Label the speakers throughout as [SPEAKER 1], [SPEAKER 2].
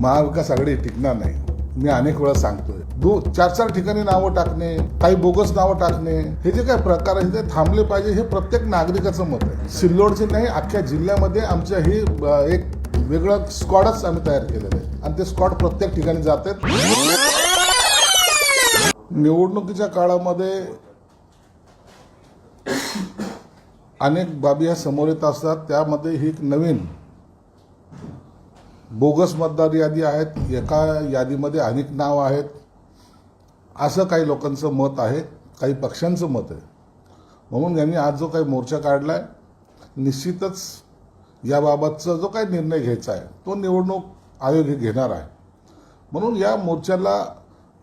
[SPEAKER 1] महाविकास आघाडी टिकणार नाही. मी अनेक वेळा सांगतोय. दो चार चार ठिकाणी नावं टाकणे काही बोगस नावं टाकणे हे जे काही प्रकार आहे ते थांबले पाहिजे हे प्रत्येक नागरिकाचं मत आहे. सिल्लोडचे नाही अख्ख्या जिल्ह्यामध्ये आमच्या ही एक वेगळं स्क्वॉडच आम्ही तयार केलेलं आहे. आणि ते स्क्वॉड प्रत्येक ठिकाणी जात आहेत. निवडणुकीच्या काळामध्ये अनेक बाबी ह्या समोर येत असतात. त्यामध्ये ही एक नवीन बोगस मतदार यादी आहेत एका यादीमध्ये अनेक नाव आहेत. असं काही लोकांचं मत आहे काही पक्षांचं मत आहे. म्हणून यांनी आज जो काही मोर्चा काढला आहे निश्चितच याबाबतचा जो काही निर्णय घ्यायचा आहे तो निवडणूक आयोग हे घेणार आहे. म्हणून या मोर्चाला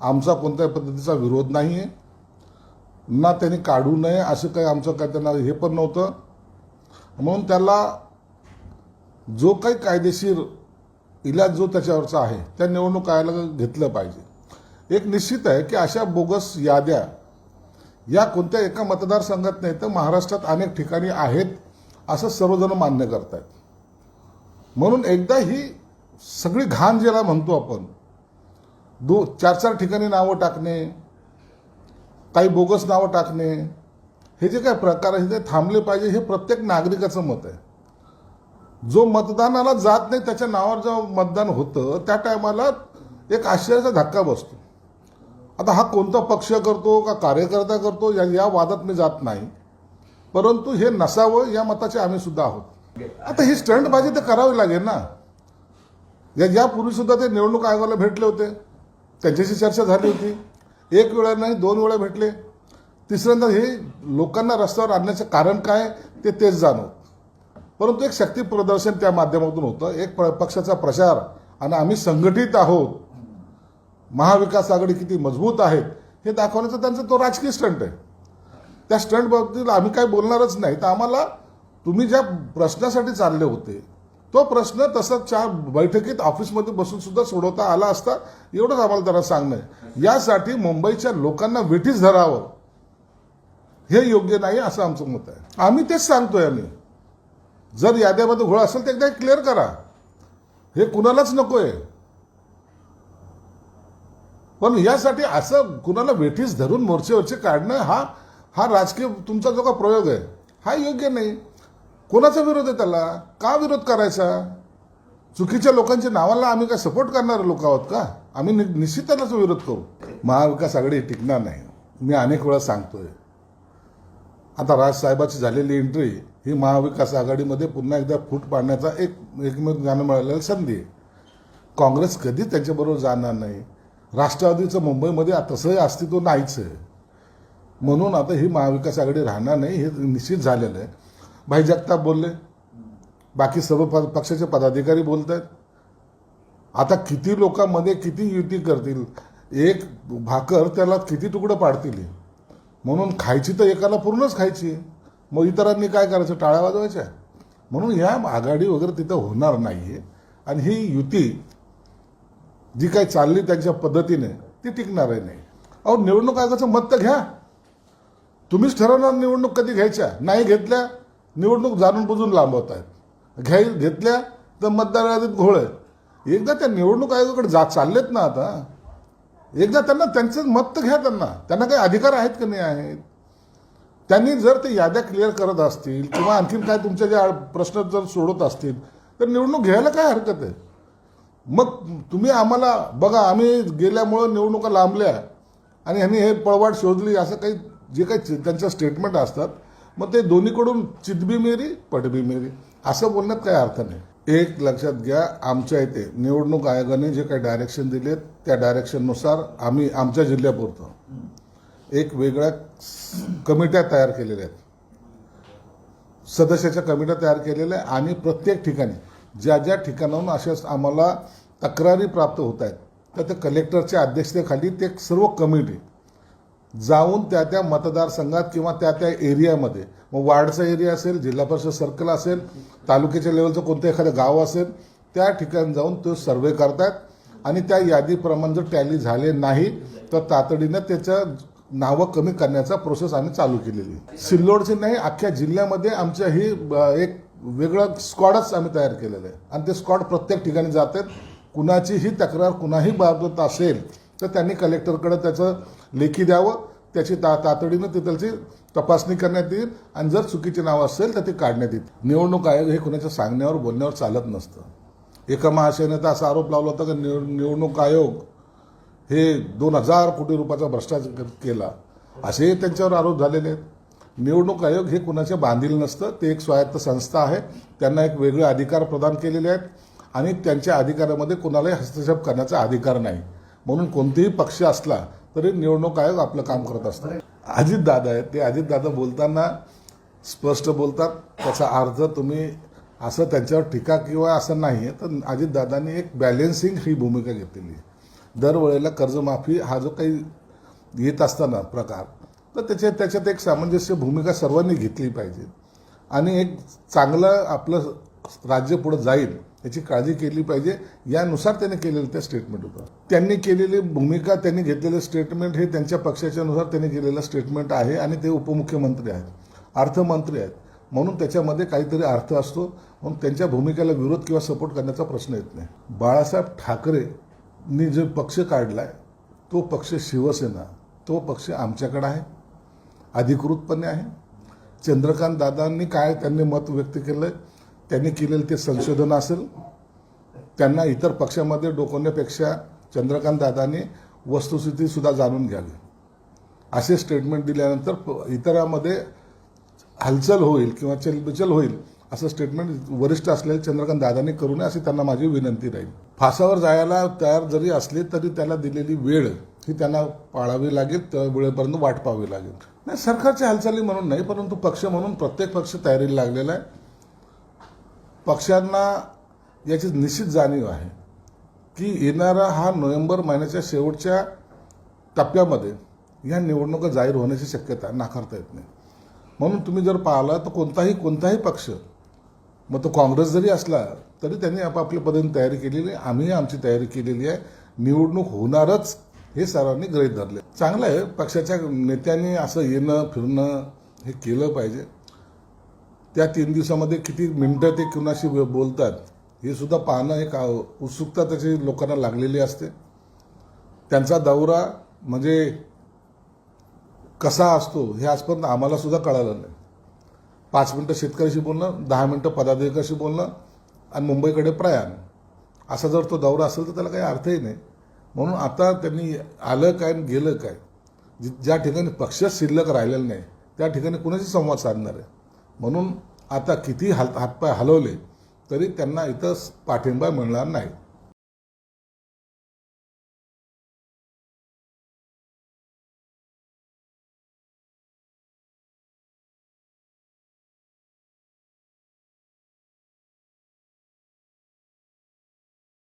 [SPEAKER 1] आमचा कोणत्याही पद्धतीचा विरोध नाही आहे ना त्यांनी काढू नये असं काही आमचं काय त्यांना हे पण नव्हतं. म्हणून त्याला जो काही कायदेशीर इलाज जो त्याच्यावरचा आहे त्या निवडणूक आयोगाला घेतलं पाहिजे. एक निश्चित आहे की अशा बोगस याद्या या कोणत्या एका मतदारसंघात नाही तर महाराष्ट्रात अनेक ठिकाणी आहेत असं सर्वजण मान्य करतायत. म्हणून एकदा ही सगळी घाण ज्याला म्हणतो आपण दो चार चार ठिकाणी नावं टाकणे काही बोगस नावं टाकणे हे जे काही प्रकार आहेत ते थांबले पाहिजे हे प्रत्येक नागरिकाचं मत आहे. जो मतदानाला जात नाही त्याच्या नावावर जेव्हा मतदान होतं त्या टायमाला एक आश्चर्याचा धक्का बसतो. आता हा कोणता पक्ष करतो का कार्यकर्ता करतो या या वादात मी जात नाही. परंतु हे नसावं या मताचे आम्ही सुद्धा आहोत. आता ही स्टंटबाजी तर करावी लागेल ना. या यापूर्वी सुद्धा ते निवडणूक आयोगाला भेटले होते. त्यांच्याशी चर्चा झाली होती. एक वेळा नाही दोन वेळा भेटले. तिसऱ्यांदा हे लोकांना रस्त्यावर आणण्याचं कारण काय ते तेच जाणवत परंतु एक शक्ती प्रदर्शन त्या माध्यमातून होतं. एक प- पक्षाचा प्रचार आणि आम्ही संघटित आहोत. महाविकास आघाडी किती मजबूत आहेत हे दाखवण्याचा त्यांचा तो राजकीय स्टंट आहे. त्या स्टंट बाबतीत आम्ही काय बोलणारच नाही. तर आम्हाला तुम्ही ज्या प्रश्नासाठी चालले होते तो प्रश्न तसंच चार बैठकीत ऑफिसमध्ये बसून सुद्धा सोडवता आला असता एवढंच आम्हाला त्यांना सांगणं आहे. यासाठी मुंबईच्या लोकांना वेठीच धरावं हे योग्य नाही असं आमचं मत आहे. आम्ही तेच सांगतोय आम्ही. जर याद्यामध्ये घोळ असेल तर एकदा क्लिअर करा. हे कुणालाच नको आहे पण यासाठी असं कुणाला वेठीस धरून मोर्चेवरचे काढणं हा हा राजकीय तुमचा जो का प्रयोग आहे हा योग्य नाही. कोणाचा विरोध आहे त्याला? का विरोध करायचा? चुकीच्या लोकांच्या नावाला आम्ही काय सपोर्ट करणारे लोक आहोत का? आम्ही नि- निश्चित त्यालाच विरोध करू. महाविकास आघाडी टिकणार नाही. मी अनेक वेळा सांगतोय. आता राजसाहेबाची झालेली एंट्री ही महाविकास आघाडीमध्ये पुन्हा एकदा फूट पाडण्याचा एक एकमेव ज्ञान मिळालेली संधी आहे. काँग्रेस कधी त्यांच्याबरोबर जाणार नाही. राष्ट्रवादीचं मुंबईमध्ये तसंही अस्तित्व नाहीच आहे. म्हणून आता ही महाविकास आघाडी राहणार नाही हे निश्चित झालेलं आहे. भाई जगताप बोलले. बाकी सर्व प- पक्षाचे पदाधिकारी बोलत आहेत आता किती लोकांमध्ये किती युती करतील? एक भाकर त्याला किती तुकडं पाडतील? म्हणून खायची तर एकाला पूर्णच खायची आहे. मग इतरांनी काय करायचं? टाळ्या वाजवायच्या. म्हणून ह्या आघाडी वगैरे तिथं होणार नाहीये. आणि ही युती जी काही चालली त्यांच्या पद्धतीने ती टिकणार आहे नाही. अहो निवडणूक आयोगाचं मत तर घ्या. तुम्हीच ठरवणार निवडणूक कधी घ्यायच्या. नाही घेतल्या निवडणूक जाणून बुजून लांबवत आहेत घ्याय घेतल्या तर मतदार यादीत घोळ आहे. एकदा त्या निवडणूक आयोगाकडे जा चाललेत ना आता. एकदा त्यांना त्यांचं मत तर घ्या त्यांना. त्यांना काही अधिकार आहेत का नाही आहेत? त्यांनी जर ते याद्या क्लिअर करत असतील किंवा आणखीन काय तुमचे जे प्रश्न जर सोडत असतील तर निवडणूक घ्यायला काय हरकत आहे? मग तुम्ही आम्हाला बघा आम्ही गेल्यामुळं निवडणुका लांबल्या आणि ह्यांनी हे पळवाट शोधली असं काही जे काही त्यांच्या स्टेटमेंट असतात मग ते दोन्हीकडून चितबी मेरी पटबी मेरी असं बोलण्यात काही अर्थ नाही. एक लक्षात घ्या आमच्या इथे निवडणूक आयोगाने जे काही डायरेक्शन दिले त्या डायरेक्शननुसार आम्ही आमच्या जिल्ह्यापुरतं. एक वेगळ्या कमिट्या तयार केलेल्या आहेत. सदस्याच्या कमिट्या तयार केलेल्या आहे आणि प्रत्येक ठिकाणी ज्या ज्या ठिकाणाहून अशा आम्हाला तक्रारी प्राप्त होत आहेत तर त्या कलेक्टरच्या अध्यक्षतेखाली ते सर्व कमिटी जाऊन त्या त्या मतदारसंघात किंवा त्या त्या एरियामध्ये मग वार्डचा एरिया असेल जिल्हा परिषद सर्कल असेल तालुक्याच्या लेवलचं कोणतं एखादं गाव असेल त्या ठिकाणी जाऊन तो सर्वे करतात आणि त्या यादीप्रमाणे जर टॅली झाले नाही तर तातडीनं त्याचं नावं कमी करण्याचा प्रोसेस आम्ही चालू केलेली सिल्लोडची सिल्लोडचे नाही अख्ख्या जिल्ह्यामध्ये आमच्या ही एक वेगळं स्क्वॉडच आम्ही तयार केलेलं आहे. आणि ते स्क्वॉड प्रत्येक ठिकाणी जात आहेत. कुणाचीही तक्रार कुणाही बाबत असेल तर त्यांनी कलेक्टरकडे त्याचं लेखी द्यावं. त्याची ता तातडीनं ते त्याची तपासणी करण्यात येईल. आणि जर चुकीचे नाव असेल तर ते काढण्यात येईल. निवडणूक आयोग हे कुणाच्या सांगण्यावर बोलण्यावर चालत नसतं. एका महाशयाने तर असा आरोप लावला होता की निव निवडणूक आयोग हे दोन हजार कोटी रुपयाचा भ्रष्टाचार केला असे त्यांच्यावर आरोप झालेले आहेत. निवडणूक आयोग हे कुणाच्या बांधील नसतं ते एक स्वायत्त संस्था आहे. त्यांना एक वेगळे अधिकार प्रदान केलेले आहेत आणि त्यांच्या अधिकारामध्ये कुणालाही हस्तक्षेप करण्याचा अधिकार नाही. म्हणून कोणतेही पक्ष असला तरी निवडणूक आयोग आपलं काम करत असतं. अजित दादा आहेत. ते अजित दादा बोलताना स्पष्ट बोलतात. त्याचा अर्थ तुम्ही असं त्यांच्यावर टीका किंवा असं नाही आहे तर अजितदादांनी एक बॅलेन्सिंग ही भूमिका घेतलेली आहे. दरवेळेला कर्जमाफी हा जो काही येत असताना प्रकार तर त्याच्यात त्याच्यात एक सामंजस्य भूमिका सर्वांनी घेतली पाहिजे. आणि एक चांगलं आपलं राज्य पुढं जाईल याची काळजी केली पाहिजे. यानुसार त्यांनी केलेलं त्या स्टेटमेंट होतं. त्यांनी केलेली भूमिका त्यांनी घेतलेलं स्टेटमेंट हे त्यांच्या पक्षाच्यानुसार त्यांनी केलेलं स्टेटमेंट आहे आणि ते उपमुख्यमंत्री आहेत अर्थमंत्री आहेत. म्हणून त्याच्यामध्ये काहीतरी अर्थ असतो. म्हणून त्यांच्या भूमिकेला विरोध किंवा सपोर्ट करण्याचा प्रश्न येत नाही. बाळासाहेब ठाकरे नी जो पक्ष काढला आहे तो पक्ष शिवसेना तो पक्ष आमच्याकडं आहे अधिकृतपणे आहे. चंद्रकांत दादांनी काय त्यांनी मत व्यक्त केलं त्यांनी केलेलं ते संशोधन असेल त्यांना इतर पक्षामध्ये डोकवण्यापेक्षा चंद्रकांत दादांनी वस्तुस्थितीसुद्धा जाणून घ्यावी. असे स्टेटमेंट दिल्यानंतर प- इतरांमध्ये हालचाल होईल किंवा चलबिचल होईल असं स्टेटमेंट वरिष्ठ असलेले चंद्रकांत दादांनी करू नये अशी त्यांना माझी विनंती राहील. फासावर जायला तयार जरी असले तरी त्याला दिलेली वेळ ही त्यांना पाळावी लागेल त्या वेळेपर्यंत वाट पाहावी लागेल. नाही सरकारच्या हालचाली म्हणून नाही परंतु पक्ष म्हणून प्रत्येक पक्ष तयारीला लागलेला आहे. पक्षांना याची निश्चित जाणीव आहे की येणारा हा नोव्हेंबर महिन्याच्या शेवटच्या टप्प्यामध्ये या निवडणुका जाहीर होण्याची शक्यता नाकारता येत नाही. म्हणून तुम्ही जर पाहिला तर कोणताही कोणताही पक्ष मग तो काँग्रेस जरी असला तरी त्यांनी आपापल्या पद्धतीने तयारी केलेली आहे. आम्ही आमची तयारी केलेली आहे. निवडणूक होणारच हे सर्वांनी गृहीत धरले. चांगलं आहे पक्षाच्या नेत्यांनी असं येणं फिरणं हे केलं पाहिजे. त्या तीन दिवसामध्ये किती मिनटं ते कुणाशी बोलतात हे सुद्धा पाहणं एक का उत्सुकता त्याची लोकांना लागलेली असते. त्यांचा दौरा म्हणजे कसा असतो हे आजपर्यंत आम्हाला सुद्धा कळालं नाही. पाच मिनटं शेतकऱ्याशी बोलणं दहा मिनटं पदाधिकाऱ्याशी बोलणं आणि मुंबईकडे प्रयाण. असा जर तो दौरा असेल तर त्याला काही अर्थही नाही. म्हणून आता त्यांनी आलं काय आणि गेलं काय जि- ज्या ठिकाणी पक्ष शिल्लक राहिलेलं नाही त्या ठिकाणी कुणाशी संवाद साधणार आहे? म्हणून आता किती हात हातपाय हलवले तरी त्यांना इथं पाठिंबा मिळणार नाही.